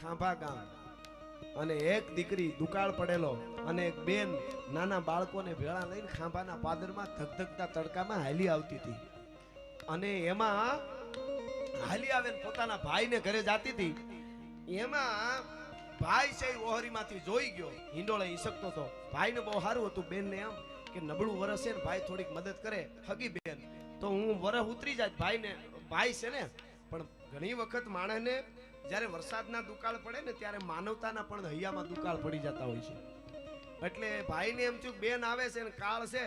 ખાંભા ગામ. અને એક દીકરી દુકાળ પડેલો અને એક બેન નાના બાળકોને ભેળા લઈને ખાંભાના પાદરમાં ધગધગતા તડકામાં હાલી આવતી હતી. અને એમાં હાલી આવે પોતાના ભાઈને ઘરે જાતી હતી. એમાં ભાઈ છે ઓહરીમાંથી જોઈ ગયો. હિંડોળે ઈસકતો હતો ભાઈને બહુ સારું હતું બેનને એમ કે નબળું વરસે ને ભાઈ થોડીક મદદ કરે. હગી બેન. તો હું વરસ ઉતરી જાય ભાઈને, ભાઈ છે ને, પણ ઘણી વખત માણસને જ્યારે વરસાદના દુકાળ પડે ને, ત્યારે માનવતાના પણ હૈયામાં દુકાળ પડી જતા હોય છે. એટલે ભાઈને એમ છું બેન આવે છે કાળ છે.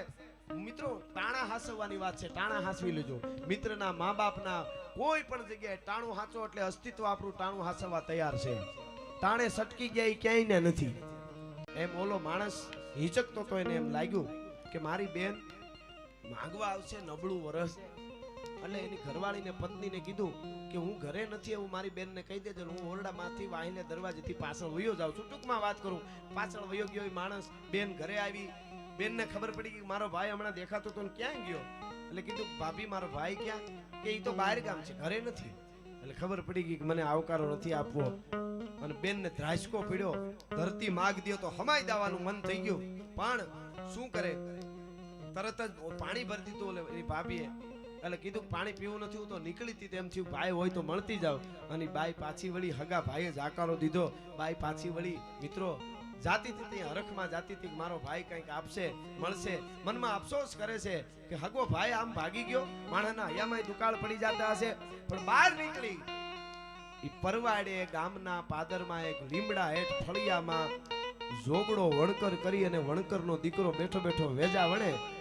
મિત્રો, ટાણા હાસવવાની વાત છે, ટાણા હાસવી લેજો. મિત્રના મા બાપના કોઈ પણ જગ્યાએ ટાણું હાચો એટલે અસ્તિત્વ આપણું ટાણું હાસવવા તૈયાર છે. ટાણે સટકી ગયા એ ક્યાંય ને નથી. એમ ઓલો માણસ હિચકતો તો એને એમ લાગ્યું કે મારી બેન માંગવા આવશે, નબળું વરસ. એટલે એની ઘરવાળીને, પત્નીને કીધું કે હું ઘરે નથી એવું મારી બેનને કહી દેજો હું ઓરડામાંથી વાહીને દરવાજેથી પાછળ વયો જાઉં છું. ટૂંકમાં વાત કરું, પાછળ વયો ગયો એ માણસ, બેન ઘરે આવી. બેનને ખબર પડી કે મારો ભાઈ હમણાં દેખાતો તો ક્યાં ગયો? એટલે કીધું, ભાભી, મારો ભાઈ ક્યાં? કે એ તો બહાર ગામ છે, ઘરે નથી. એટલે ખબર પડી ગઈ કે મને આવકારો નથી આપવો. અને બેનને ધ્રાસકો પીડ્યો, ધરતી માગ દ્યો તો હમાઈ દાવાનું મન થઈ ગયું. પણ શું કરે? તરત જ પાણી ભરી દીધું એટલે એની ભાભીએ. એટલે કીધું પાણી પીવું નથી તો નીકળી તેમ થયું. ભાઈ હોય તો મળતી જાવ. અને બાઈ પાછી વળી હગા ભાઈએ જાકારો દીધો. બાઈ પાછી વળી, મિત્રો, જાતી હતી ત્યાં હરખમાં જાતી હતી મારો ભાઈ કંઈક આપશે, મળશે. મનમાં અફસોસ કરે છે કે હગો ભાઈ આમ ભાગી ગયો. માણસના હૈયામાં દુકાળ પડી જતા હશે. પણ બહાર નીકળી. એ પરવાડે ગામના પાદરમાં એક લીમડા હેઠ ફળિયામાં જોગડો વણકર કરી અને વણકરનો દીકરો બેઠો બેઠો વેજા વણે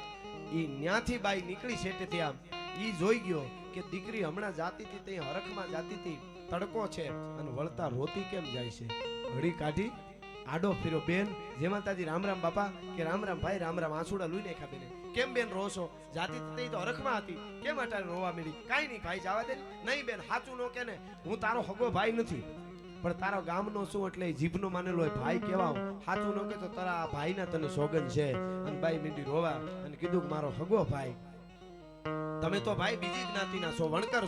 ઈ ન્યાથી બાઈ નીકળી છેટેથી આમ એ જોઈ ગયો કે દીકરી હમણાં જાતી હતી, તે હરખમાં જાતી હતી, તડકો છે અને વળતા રોતી કેમ જાય છે? ઘડી કાઢી, આડો ફેરો બેન જે માતાજી, રામ રામ બાપા, કે રામ રામ ભાઈ, રામ રામ આંસુડા લુઈ નાખ્યા બેને. કેમ બેન રોશો જાતી હતી તો હરખમાં હતી. કેમ અટાણે રોવા મળી કાઈ નહીં, ભાઈ, જવા દે. નહીં બેન, સાચું નો કે ને હું તારો હગો ભાઈ નથી. પણ તારો ગામનો શું એટલે જીભનો માનેલો હોય ભાઈ કેવા સાચું ન કે તો તારા ભાઈના તને સોગન છે. અને ભાઈ મીંડી રોવા અને કીધું મારો હગો ભાઈ. તમે તો ભાઈ બીજી જ્ઞાતિના છો, વણકર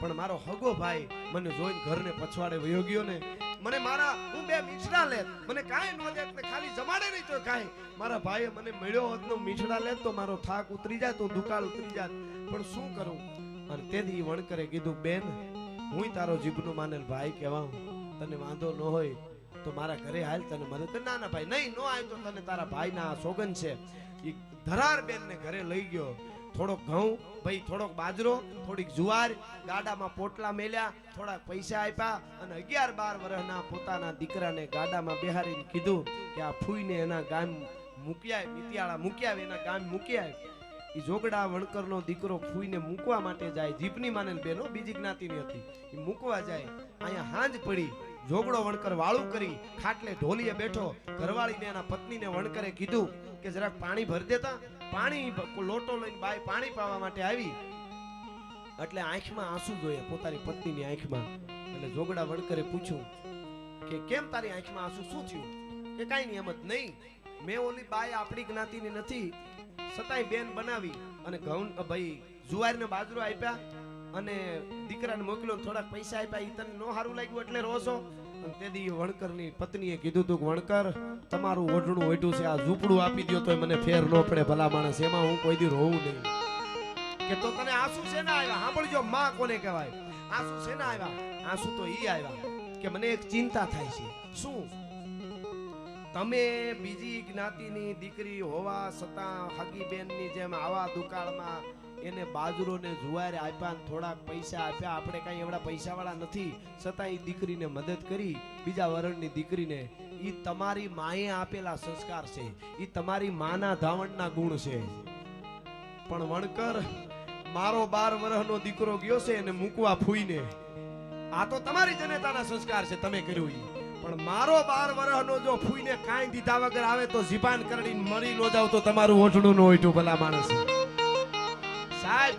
પણ મારો હગો ભાઈ મને જોઈને ઘરને પછવાડે વયો ગયો ને. મને મારા, હું બે મીઠડા લેત. મને કાંઈ ન દેત ને ખાલી જમાડે નહીં તો કાંઈ. મારા ભાઈએ મને મળ્યો હોત નો મીઠડા લેત તો મારો થાક ઉતરી જાય તો દુકાળ ઉતરી જાય. પણ શું કરું? અને તેથી વણકરે કીધું, બેન હું તારો જીભનો માનેલ ભાઈ કહેવા તને વાંધો ન હોય તો મારા ઘરે હાલ તને મદદ. ના ના, ભાઈ, નહીં, નો આવે તો તને તારા ભાઈના સોગન છે. એ ધરાર બેનને ઘરે લઈ ગયો. થોડોક ઘઉં, ભાઈ, થોડોક બાજરો, થોડીક જુવાર, ગાડામાં પોટલા મેલ્યા, થોડાક પૈસા આપ્યા અને અગિયાર બાર વર્ષના પોતાના દીકરાને ગાડામાં બેહારીને કીધું કે આ ફૂઈને એના ગામ મૂક્યા મિતિયાળા મૂક્યા એના ગામ મૂક્યા એ જોગડા વણકરનો દીકરો ફૂઈને મૂકવા માટે જાય જીપની માનેલ બેનો, બીજી જ્ઞાતિની હતી. એ મૂકવા જાય, અહીંયા હાંજ પડી. જોગડો વણકર વાળું કરી ખાટલે ઢોલીએ બેઠો. ઘરવાળીને એના પત્નીને વણકરે કીધું કે જરાક પાણી ભરી દેતા. પાણી લોટો લઈને બાય પાણી પાવા માટે આવી. એટલે આંખમાં આંસુ જોઈએ પોતાની પત્નીની આંખમાં. એટલે જોગડા વણકરે પૂછ્યું કે કેમ તારી આંખમાં આંસુ શું થયું? કે કાંઈ નહીં, એમ જ નહીં. મેં ઓલી બાય આપણી જ્ઞાતિની નથી. છતાંય બેન બનાવી અને ઘઉં ભાઈ જુવારને બાજરો આપ્યા. અને દીકરાને મોકલ્યો થોડાક પૈસા આપ્યા એ તને નો સારું લાગ્યું એટલે રોશો. અને તેથી વણકરની પત્નીએ કીધું તું વણકર, તમારું ઓઢણું ઓઢ્યું છે, આ ઝૂંપડું આપી દ્યો તો મને ફેર ન પડે, ભલા માણસ, એમાં હું કોઈ દી રોવું નહીં. કે તો તને આંસુ છે ના આવ્યા સાંભળજો, માં કોને કહેવાય? આંસુ છે ના આવ્યા આંસુ તો ઈ આવ્યા કે, મને એક ચિંતા થાય છે. શું? તમે બીજી જ્ઞાતિની દીકરી હોવા છતાં હગી બેનની જેમ આવા દુકાળમાં એને બાજરો ને જુવાર આપ્યા ને થોડાક પૈસા આપ્યા. આપણે કાંઈ એવડા પૈસાવાળા નથી. છતાં એ દીકરીને મદદ કરી. બીજા વરણની દીકરીને. એ તમારી માએ આપેલા સંસ્કાર છે. એ તમારી માના ધાવણના ગુણ છે. પણ વણકર, મારો બાર વર્ષનો દીકરો ગયો છે એને મૂકવા ફૂઈને. આ તો તમારી જનતાના સંસ્કાર છે. તમે કર્યું ઈ. પણ મારો બાર વર્ષનો જો ફૂઈને કાંઈ દીધા વગર આવે તો જીપાન કરડી મરી નો જાવ તો તમારું ઓઠડું નો ઓઠું ભલા માણસ. સાહેબ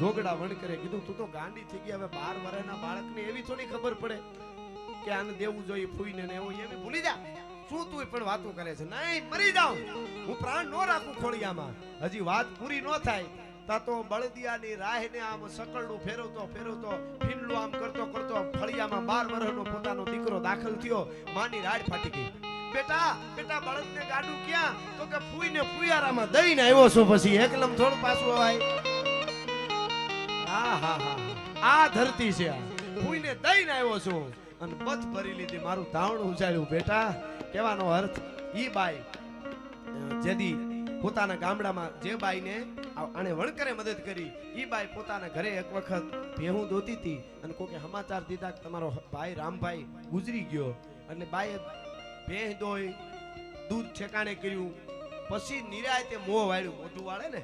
જોગડા વણકરે કીધું, તું તો ગાંડી થઈ ગઈ, હવે બાર વર્ષના બાળકને એવી થોડી ખબર પડે કે આને દેવું જોઈએ ફૂઈને ને એવું, એવી ભૂલી જા. શું તું પણ વાતો કરે છે? નહીં, મરી જાઉં. હું પ્રાણ નો રાખું ખોળિયામાં. હજી વાત પૂરી નો થાય. તા બળદિયાની રાહને આમ સકળનું ફેરવતો ફેરવતો ફીંડલું આમ કરતો કરતો ફળિયામાં બાર વર્ષનો પોતાનો દીકરો દાખલ થયો. માની રાડ ફાટી ગઈ. બેટા બેટા, બળદને ગાડું ક્યાં? તો કે ફૂઈને ફુયારામાં દઈને આવ્યો છું પછી. એકલમ થોડું પાછું અવાય. હા હા હા આ ધરતી છે આ. ફૂઈને દઈને આવ્યો છું. અને પથ ભરી લીધી. મારું ધાવણ ઉજાડ્યું બેટા, કહેવાનો અર્થ, ઈ બાઈ જેદી પોતાના ગામડામાં જે બાઈને આણે વણકરે મદદ કરી. ઈ બાઈ પોતાના ઘરે એક વખત ભેહું દોતી હતી અને કોકે સમાચાર દીધા કે તમારો ભાઈ રામભાઈ ગુજરી ગયો. એટલે બાઈએ ભેહ દોઈ દૂધ ઠેકાણે કર્યું. પછી નિરાયતે મોં વાળ્યું. મોઢું વાળે ને?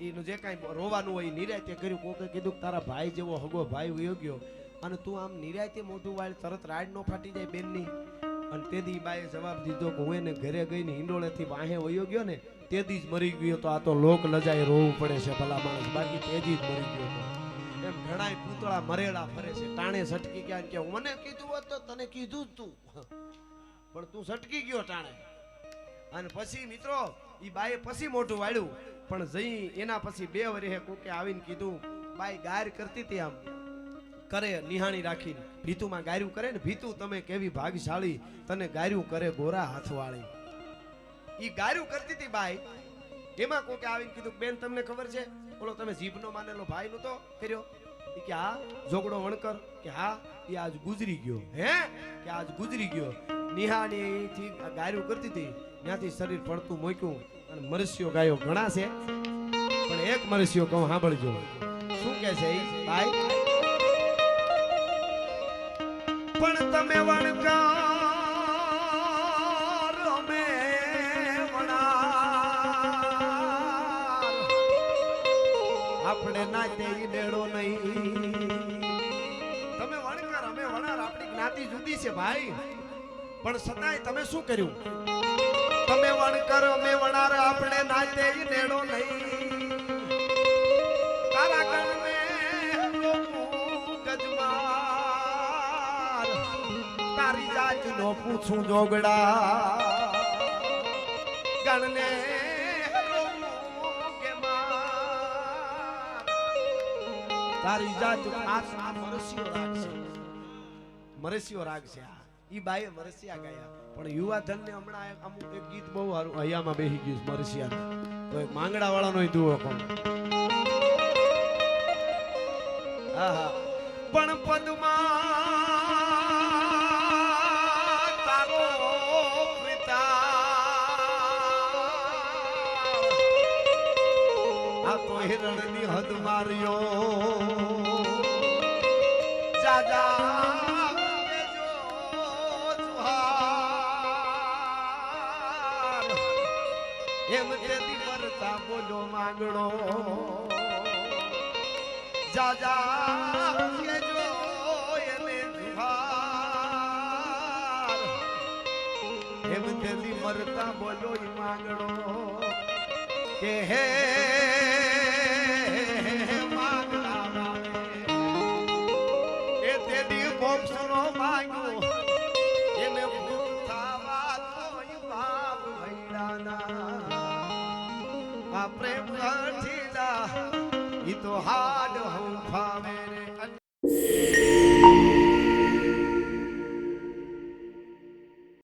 એનું જે કાંઈ રોવાનું હોય નિરાયતે કર્યું. કોકે કીધું કે તારા ભાઈ જેવો હગો ભાઈ વયો ગયો. અને તું આમ નિરાયતે મોઢું વાળ તરત રાડ નો ફાટી જાય બેનની. અને તેથી બાએ જવાબ દીધો કે હું એને ઘરે ગઈને હિંડોળેથી વાહે વયો ગયો ને તેદી જ મરી ગયો તો આ તો લોક લજાએ રોવું પડે છે ભલા માણસ. બાકી તેદી જ મરી ગયો તો. એમ ઘણાય પૂતળા મરેલા ફરે છે. ટાણે સટકી ગયા કે મને કીધું હોત તો તને કીધું જ તું. પણ તું સટકી ગયો ટાણે. અને પછી મિત્રો, ઈ બાએ પછી મોટું વાળ્યું. પણ જઈ એના પછી બે વરે કોકે આવીને કીધું, બાઈ, ગાર કરતી હતી આમ. કરે નિહાણી રાખીને. ભીતુમાં ગાર્યું કરે ને. ભીતું, તમે કેવી ભાગશાળી. તને ગાર્યું કરે ગોરા હાથવાળી. ઈ ગાર્યું કરતી હતી બાઈ. એમાં કોકે આવીને કીધું બેન, તમને ખબર છે? ઓલો તમે જીભનો માનેલો ભાઈ નતો કર્યો? ઈ કે, હા. જોગડો વણકર કે, હા એ આજ ગુજરી ગયો. હે? કે, આજ ગુજરી ગયો. નિહાણી થી ગાર્યું કરતી હતી. ત્યાંથી શરીર પડતું મૂક્યું અને મરસ્યો ગાયો ઘણા છે. પણ એક મરસ્યો કહું સાંભળજો શું કે છે ભાઈ? પણ તમે વણકાર આપણે નાતે ઈ ડેડો નહીં. તમે વણકર, અમે વણાર, આપણી જ્ઞાતિ જુદી છે ભાઈ. પણ સતાય તમે શું કર્યું? તમે વણકર, અમે વણાર, આપણે નાતે ઈ ડેડો નહીં. તારા કણ મે ગજમાર, તારી જાત નો પૂછું જોગડા. ગણને તારી જાત રાગ છે. મરેસિયો રાગ છે આ. ઈ બાએ મરસિયા ગાયા. પણ યુવા ધન ને હમણાં અમુક એક ગીત બહુ સારું. હૈયામાં બેહી ગયું મરસિયા તો એક માંગડા વાળાનો દુઓ કોણ. આહા. પણ પદમાં હિરણની હદ માર્યો જાજા. એમ તેથી મરતા બોલો માંગણો જાજા કેજો એને જુહાર. મરતા બોલો માંગણો કે હે આ